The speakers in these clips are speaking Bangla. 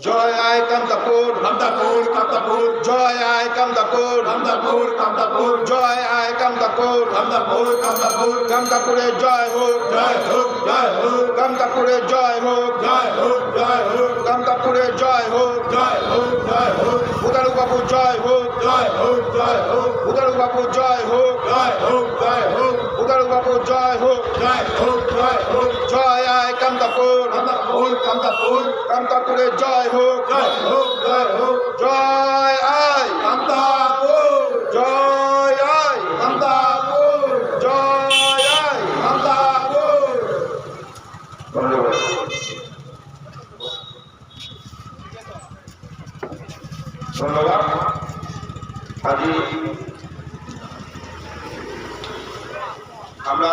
জয় আয় কামতাপুর কামতাপুর কামতাপুর জয় আয় কামতাপুর কামতাপুর কামতাপুর জয় আয় কামতাপুর কামতাপুর কামতাপুর কামতাপুরে জয় হোক জয় হোক জয় হোক। কামতাপুরে জয় হোক জয় হোক জয় হোক। কামতাপুরে জয় হোক জয় হোক। জয় হোক উদারু বাবু জয় হোক জয় হোক জয় হোক উদারু বাবু জয় হোক জয় হোক জয় হোক উদারু বাবু জয় হোক জয় হোক জয় হোক জয় আয় কান্তাপুর কান্তাপুর কান্তাপুর কান্তাপুরে জয় হোক জয় হোক জয় হোক জয় আয় কামতাপুর জয় আয় কামতাপুর জয় আয় কামতাপুর ধন্যবাদ ধন্যবাদ আজি আমরা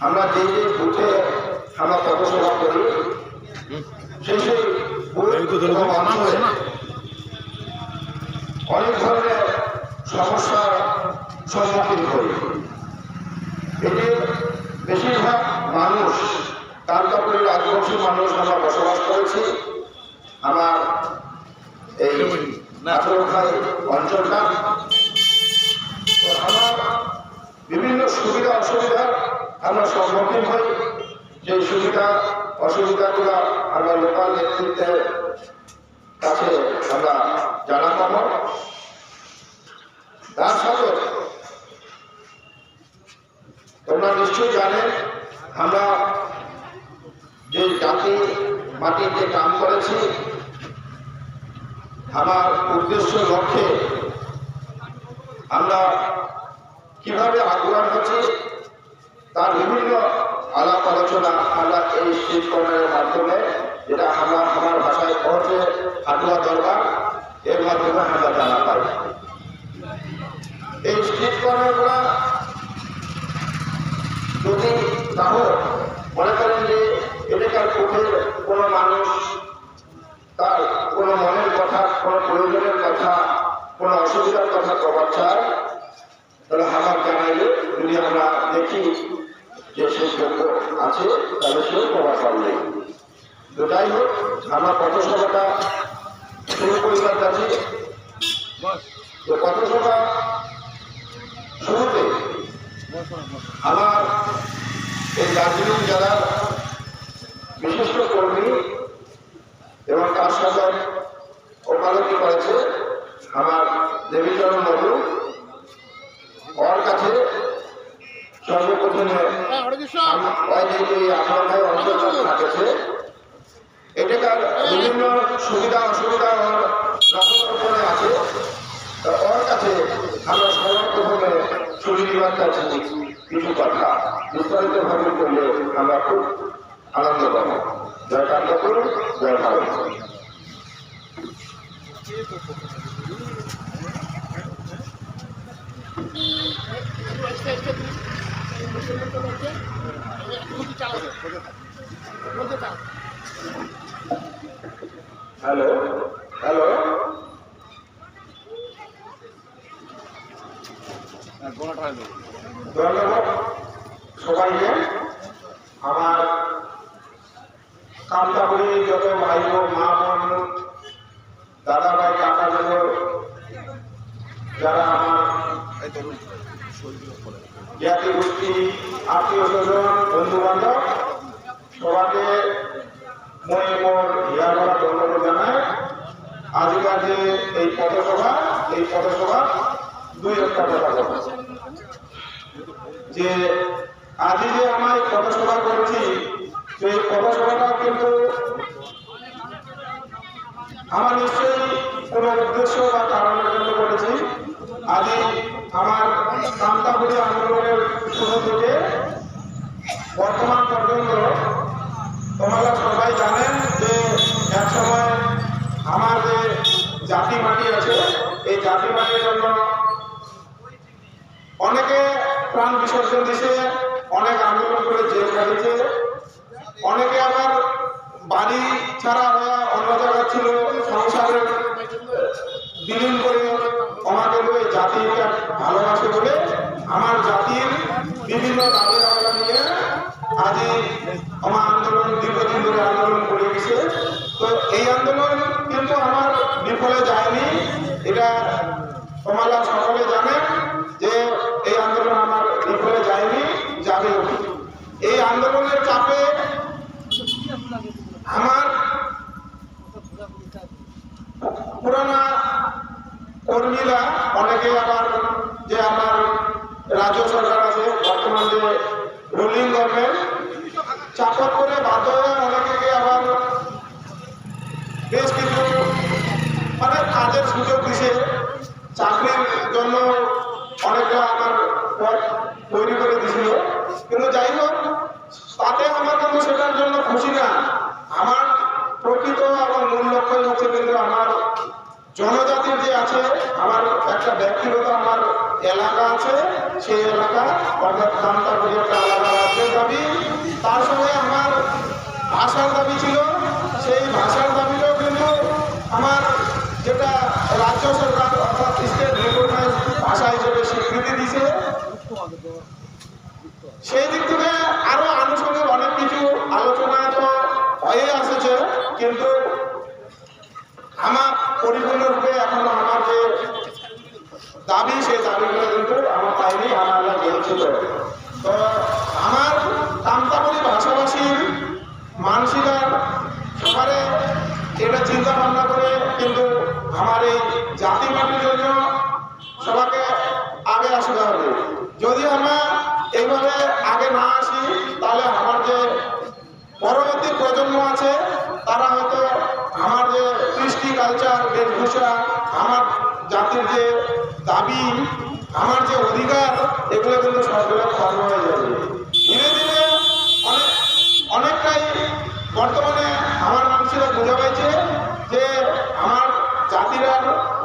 আমরা যে যে বুথে আমরা পথসভা করি সেই সেই অনেক ধরনের সমস্যার সম্মুখীন হই এটি বেশিরভাগ মানুষ কালকাপুরের আদিবাসী মানুষ আমরা বসবাস করেছি। আমার এই অঞ্চলটা। তো আমার বিভিন্ন সুবিধা অসুবিধা আমরা সম্মুখীন হই সেই সুবিধা অসুবিধা অসুবিধাগুলো আমরা লোকাল নেতৃত্বের কাছে আমরা জানাতাম তার সাথে তোমরা নিশ্চয়ই জানেন, আমরা যে জাতি, মাটিতে কাম করেছি, আমার উদ্দেশ্য লক্ষ্যে আমরা কীভাবে আগ্রহ হচ্ছি তার বিভিন্ন আলাপ আলোচনা আমরা এই স্টেজ মাধ্যমে যেটা আমরা আমার ভাষায় পৌঁছে হাটুয়া দরবার এর মাধ্যমে আমরা জানা পাই। এই স্টেজ কর্নারগুলা যদি তাহলে মনে করেন যে এলাকার পক্ষে কোনো মানুষ, তার কোনো মনের কথা, কোনো প্রয়োজনের কথা, কোনো অসুবিধার কথা প্রভাব চায়, তাহলে আমার জানাইলে যদি আমরা দেখি যে সে যোগ্য আছে, তাহলে সেও প্রভাব নেই। তো যাই হোক, আমরা পথসভাটা শুরু করিবার কাছে। তো পথসভা শুরুতে আমার এই দার্জিলিং জেলার বিশিষ্ট কর্মী এবং তার সাথে ওকালতি করেছে আমার দেবীচরণ বাবু। ওর কাছে সর্বপ্রথমে এটাকার বিভিন্ন সুবিধা অসুবিধা রক্ষণাবেক্ষণে আছে ওর কাছে আমরা সর্বপ্রথমে সুনির্বাণ কাছে কিছু কথা বিস্তারিত ভাবে করলে আমরা খুব আনন্দ পাবো জয় কান্তা করুন জয় ভারত হ্যালো হ্যালো। ধন্যবাদ সবাইকে। বন্ধু বান্ধব সবাইকে মোর হিয়া করা ধন্যবাদ জানায় আজকাল যে এই পথসভা এই পথসভা দুই একটা কথা যে আজ যে আমার পথসভা করেছি, সেই পথসভাটা কিন্তু আমার নিশ্চয়ই কোনো উদ্দেশ্য বা কারণের জন্য করেছি আজ আমার কান্তাপুরি আন্দোলনের শুরু থেকে বর্তমান পর্যন্ত তোমরা সবাই জানেন যে এক সময় আমার যে জাতি মাটি আছে এই জাতি মাটির জন্য অনেকে প্রাণ বিসর্জন দিছে অনেক আন্দোলন করে জেল কাটিয়েছে অনেকে আবার বাড়ি ছাড়া হয়ে অন্য জায়গায় ছিল সংসারে বিলীন করে আমাকে বলে, জাতিটা ভালোবাসে বলে আমার জাতির বিভিন্ন দাবি দাবা নিয়ে আজই আমার আন্দোলন দীর্ঘদিন ধরে আন্দোলন করে গেছে। তো এই আন্দোলন কিন্তু আমার বিফলে যায়নি। এটা সকলে জানেন যে এই আন্দোলন আমার বিফলে যায়নি যাবে এই আন্দোলনের চাপে আমার পুরানা কর্মীরা, অনেকে আবার যে আমার রাজ্য সরকার আছে, বর্তমান যে রুলিং গভর্নমেন্ট চাপত করে বাধ্য অনেকে আবার বেশ কিছু মানে কাজের সুযোগ দিছে। চাকরির জন্য অনেকটা আমার তৈরি করে দিছিল। কিন্তু যাই হোক, তাতে আমার কিন্তু সেটার জন্য খুশি না। আমার এলাকা আছে, সেই এলাকা অর্থাৎ কান্তাপুরি একটা আলাদা রাজ্যের দাবি। তার সঙ্গে আমার ভাষার দাবি ছিল, সেই ভাষার দাবিটাও কিন্তু আমার যেটা রাজ্য সরকার অর্থাৎ স্টেট রেকগনাইজ ভাষা হিসেবে স্বীকৃতি দিছে সেই দিক থেকে আরও আনুষঙ্গিক অনেক কিছু আলোচনা তো হয়ে আসছে, কিন্তু আমার পরিপূর্ণরূপে এখন আমার দাবি, সেই দাবিগুলো কিন্তু আমার পাইনি আমার এলাকা গেছিল তো আমার কামতাবলী ভাষাভাষীর মানসিকার সবারে এটা চিন্তা ভাবনা করে কিন্তু আমার এই জাতি মাটির জন্য সবাকে আগে আসতে হবে। যদি আমরা এইভাবে আগে না আসি, তাহলে আমার যে পরবর্তী প্রজন্ম আছে, তারা হয়তো আমার যে কৃষ্টি কালচার বেশভূষা, আমার জাতির যে দাবি, আমার যে অধিকার, এগুলো কিন্তু সবগুলো খর্ব হয়ে যাবে। ধীরে ধীরে অনেক, অনেকটাই বর্তমানে আমার মানুষেরা বোঝা পাইছে যে আমার জাতিরা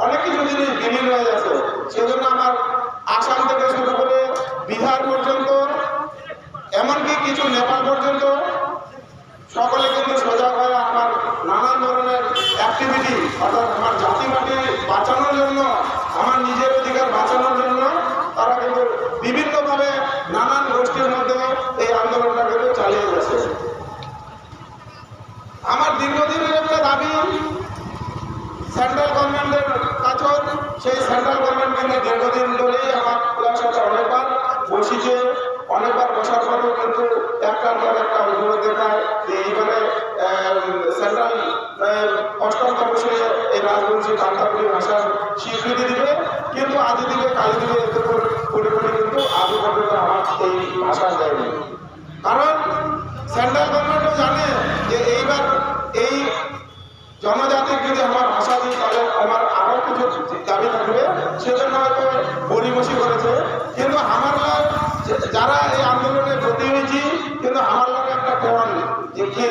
অনেক কিছু জিনিস বিলীন হয়ে যাচ্ছে সেজন্য আমার আসাম থেকে শুরু করে বিহার পর্যন্ত, এমনকি কিছু নেপাল পর্যন্ত সকলে কিন্তু সজাগ হয়ে আমার নানান ধরনের অ্যাক্টিভিটি অর্থাৎ আমার জাতি মাটি বাঁচানোর জন্য আমার নিজের অধিকার বাঁচানোর জন্য তারা কিন্তু বিভিন্নভাবে নানান গোষ্ঠীর মধ্যে এই আন্দোলনটা কিন্তু চালিয়ে যাচ্ছে আমার দীর্ঘদিনের একটা দাবি, সেন্ট্রাল গভর্নমেন্টের কাছেও সেই সেন্ট্রাল গভর্নমেন্ট কিন্তু দীর্ঘদিন ধরেই আমার পুরার অনেকবার বসিছে। অনেকবার বসার পরেও কিন্তু একটার পর একটা অনুরোধ দেখায় যে এইবারে সেন্ট্রাল অষ্টম তপশিলে এই রাজবংশী কান্তাপুরি ভাষার স্বীকৃতি দিবে। আজ দিকে কালী দিকে এতে করে কিন্তু আদি পর্যন্ত আমার এই ভাষা দেয়নি। কারণ সেন্ট্রাল গভর্নমেন্টও জানে যে এইবার এই জনজাতির যদি আমার ভাষা দিই, তাহলে আমার আরও কিছু দাবি থাকবে। সেজন্য হয়তো গরিমসি করেছে। কিন্তু আমার যারা এই আন্দোলনে ভর্তি হয়েছি কিন্তু আমার লোক একটা প্রমাণ যে কি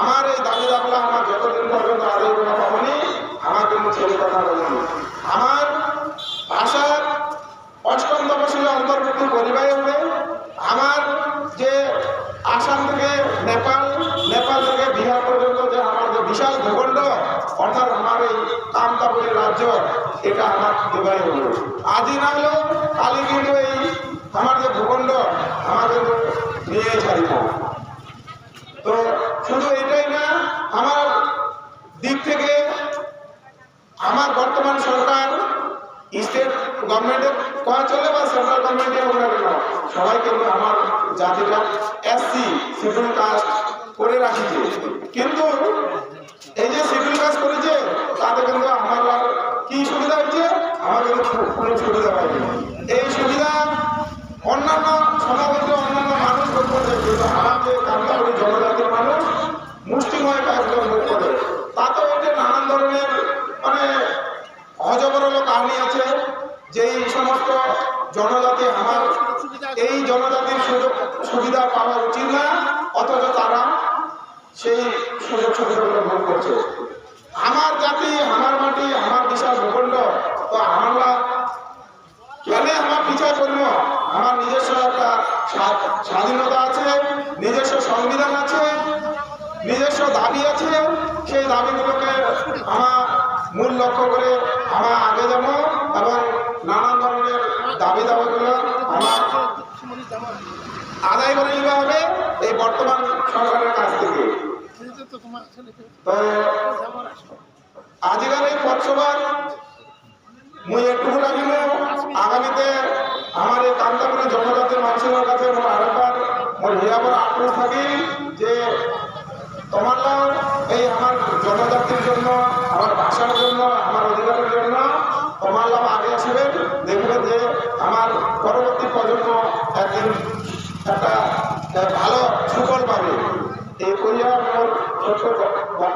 আমার এই দাবি দাবলা আমার যতদিন পর্যন্ত আদায় করা পাবনি আমার কিন্তু ছেলে কথা বলুন আমার ভাষার অষ্টম তপশিলে অন্তর্ভুক্ত পরিবারে হবে আমার যে আসাম থেকে নেপাল নেপাল থেকে বিহার পর্যন্ত যে আমার যে বিশাল ভূখণ্ড অর্থাৎ আমার এই কামতাপুরের রাজ্য এটা আমার দুবাই হলো আজই না হলেও কালি কিন্তু এই আমার যে ভূখণ্ড আমার কিন্তু নিয়ে ছাড়িব তো শুধু এটাই না আমার দিক থেকে আমার বর্তমান সরকার স্টেট গভর্নমেন্টের কয়া চলে বা সেন্ট্রাল গভর্নমেন্টের হোক না কেন সবাই কিন্তু আমার জাতিটা এসসি শিডিউল কাস্ট করে রাখিছে কিন্তু এই যে শিডিউল কাস্ট করেছে তাতে কিন্তু আমার আর কি সুবিধা হচ্ছে আমার কিন্তু কো- কোনো সুবিধা হয়নি এই সুবিধা অন্যান্য সমাবেশে অন্যান্য মানুষ ভোগ করছে কিন্তু আমার যে কামতাপুরি জনজাতির মানুষ মুষ্টিময় কাজগুলো ভোগ করে তাতেও এটা নানান ধরনের মানে অজবরল কাহিনী আছে যেই সমস্ত জনজাতি আমার সেই সুযোগ সুবিধাগুলো ভোগ করছে। আমার জাতি, আমার মাটি, আমার বিশাল ভূখণ্ড তো আমরা কেন আমার পিছায় করব আমার নিজস্ব একটা স্বা- স্বাধীনতা আছে, নিজস্ব সংবিধান আছে, নিজস্ব দাবি আছে। সেই দাবিগুলোকে আমার মূল লক্ষ্য করে আমার আগে যাব এবং নানান ধরনের দাবি দাবিগুলো আমার আদায় করে নিতে হবে এই বর্তমান সরকারের কাছ থেকে। আজকের এই পথসভার মুই একটু লাগিল। আগামীতে আমার এই কান্তাপুরে জনজাতির মানুষের কাছে মোর আরেকবার মোর হিয়াবার আগ্রহ থাকি যে তোমার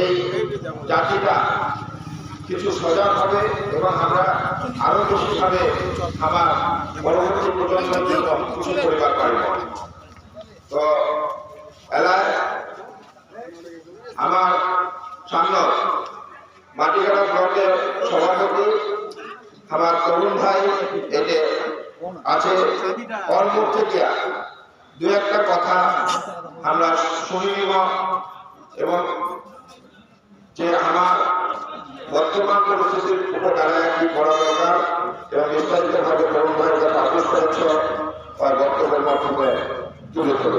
এই জাতিটা কিছু সজাগ হবে এবং আমরা আরও বেশি ভাবে আমার পরবর্তী প্রজন্মের জন্য কিছু পরিবার পারব তো এলায় আমার সামনে মাটিকাটা ব্লকের সভাপতি আমার তরুণ ভাই এতে আছে। ওর থেকে দু একটা কথা আমরা শুনে নিব এবং যে আমার বর্তমান পরিস্থিতির উপর দাঁড়ায় কি করা দরকার এবং বিস্তারিতভাবে যারা আপোষ করেছ আর বক্তব্যের মাধ্যমে তুলে ধরে